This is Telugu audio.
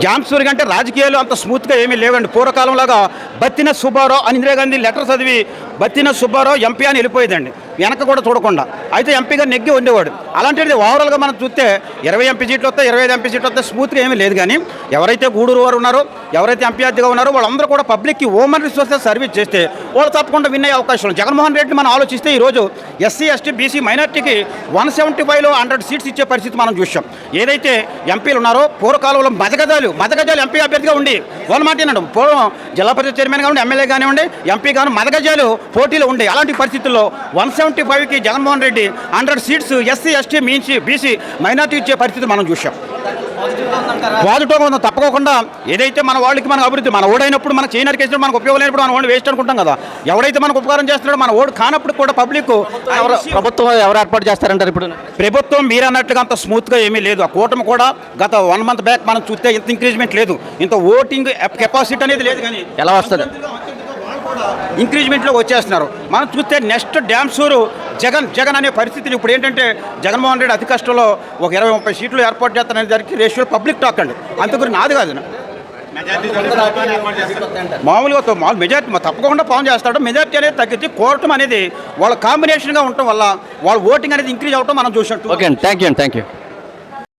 జాంసూరి అంటే రాజకీయాలు అంత స్మూత్గా ఏమీ లేవండి. పూర్వకాలంలాగా బత్తిన సుబ్బారావు అని ఇందిరాగాంధీ లెటర్ చదివి బత్తిన సుబ్బారావు ఎంపీ అని వెళ్ళిపోయేదండి. వెనక కూడా చూడకుండా. అయితే ఎంపీగా నెగ్గి ఉండేవాడు అలాంటిది ఓవరాల్గా మనం చూస్తే ఇరవై ఎంపీ సీట్లు వస్తే ఇరవై ఐదు ఎంపీ సీట్లు వస్తే స్మూత్గా ఏమీ లేదు కానీ ఎవరైతే గూడూరు వారు ఉన్నారో ఎవరైతే ఎంపీ ఉన్నారో వాళ్ళందరూ కూడా పబ్లిక్కి ఓమన్ రిసోర్సెస్ సర్వీస్ చేస్తే వాళ్ళు తప్పకుండా విన్ అయ్యే అవకాశం ఉంది. జగన్మోహన్ రెడ్డి మనం ఆలోచిస్తే ఈరోజు ఎస్సీ ఎస్టీ బీసీ మైనార్టీకి వన్ సెవెంటీ ఫైవ్లో హండ్రెడ్ సీట్స్ ఇచ్చే పరిస్థితి మనం చూసాం ఏదైతే ఎంపీలు ఉన్నారో పూర్వకాలంలో మదగజాలు మదగజాలు ఎంపీ అభ్యర్థిగా ఉండి వాళ్ళు మాట్లాడినాడు. పూర్వం జిల్లా పరిషత్ చైర్మన్ కానివ్వండి ఎమ్మెల్యే కానివ్వండి ఎంపీ కానీ మదగజాలు పోటీలో ఉండే. అలాంటి పరిస్థితుల్లో వన్ సెవెంటీ ఫైవ్కి Jaganmohan Reddy hundred seats SC ST మీన్సి BC minority ఇచ్చే పరిస్థితి మనం చూసాం పాజిటివ్గా ఉందో తప్పకుండా ఏదైతే మన వాళ్ళకి మన అభివృద్ధి మన ఓడైనప్పుడు మన చేయనర్ కేసు మనకు ఉపయోగం లేనప్పుడు మన ఓడి వేస్ట్ అనుకుంటాం కదా. ఎవరైతే మనకు ఉపకారం చేస్తున్నాడో మన ఓడు కానప్పుడు కూడా పబ్లిక్ ఎవరు ప్రభుత్వం ఎవరు ఏర్పాటు చేస్తారంటారు ఇప్పుడు? ప్రభుత్వం మీరు అన్నట్టుగా అంత స్మూత్గా ఏమీ లేదు. ఆ కూటమి కూడా గత వన్ మంత్ బ్యాక్ మనం చూస్తే ఇంత ఇంక్రీజ్మెంట్ లేదు. ఇంత ఓటింగ్ కెపాసిటీ అనేది లేదు కానీ ఎలా వస్తుంది? ఇంక్రీజ్మెంట్లో వచ్చేస్తున్నారు. మనం చూస్తే నెక్స్ట్ డ్యామ్ షూరు జగన్ జగన్ అనే పరిస్థితులు ఇప్పుడు ఏంటంటే జగన్మోహన్ రెడ్డి అతి కష్టంలో ఒక ఇరవై ముప్పై సీట్లు ఏర్పాటు చేస్తాననే దానికి రేషియో పబ్లిక్ టాక్ అండి. అంతకురి నాది కాదు మామూలుగా తో- మామూలు మెజార్టీ తప్పకుండా పవన్ చేస్తాడు. మెజార్టీ అనేది తగ్గించి కోరటం అనేది వాళ్ళ కాంబినేషన్గా ఉండటం వల్ల వాళ్ళ ఓటింగ్ అనేది ఇంక్రీజ్ అవటం మనం చూసినట్టు. ఓకే అండి. థ్యాంక్ యూ అండి. Thank you